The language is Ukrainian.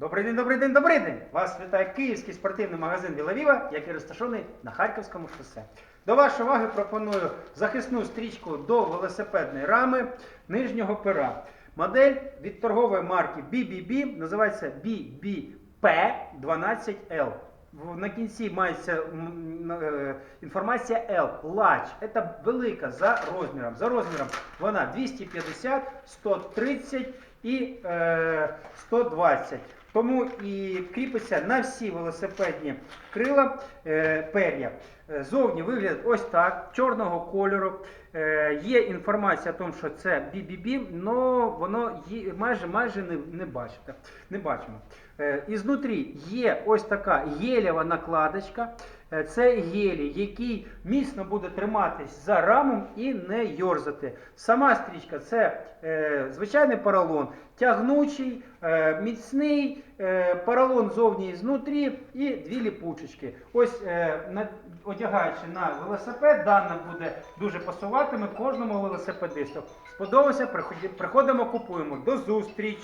Добрий день, добрий день, добрий день! Вас вітає київський спортивний магазин Вілавіва, який розташований на Харківському шосе. До вашої уваги пропоную захисну стрічку до велосипедної рами нижнього пера. Модель від торгової марки BBB називається BBP12L. На кінці мається е, інформація L, large. Це велика за розміром. За розміром вона 250, 130 і е, 120. Тому і кріпиться на всі велосипедні крила е, пер'я. Е, Зовні вигляд ось так, чорного кольору. Е, є інформація о тому, що це BBB, але воно майже, майже не, не, бачите, не бачимо. Ізнутрі є ось така гелєва накладочка. Е, Це гелій, який міцно буде триматись за рамом і не йорзати. Сама стрічка це е, звичайний поролон, тягнучий, е, міцний, е, поролон зовні і знутрі і дві ліпучечки. Ось е, на, одягаючи на велосипед, дана буде дуже пасуватиме кожному велосипедисту. Сподобався, приходимо, купуємо. До зустрічі!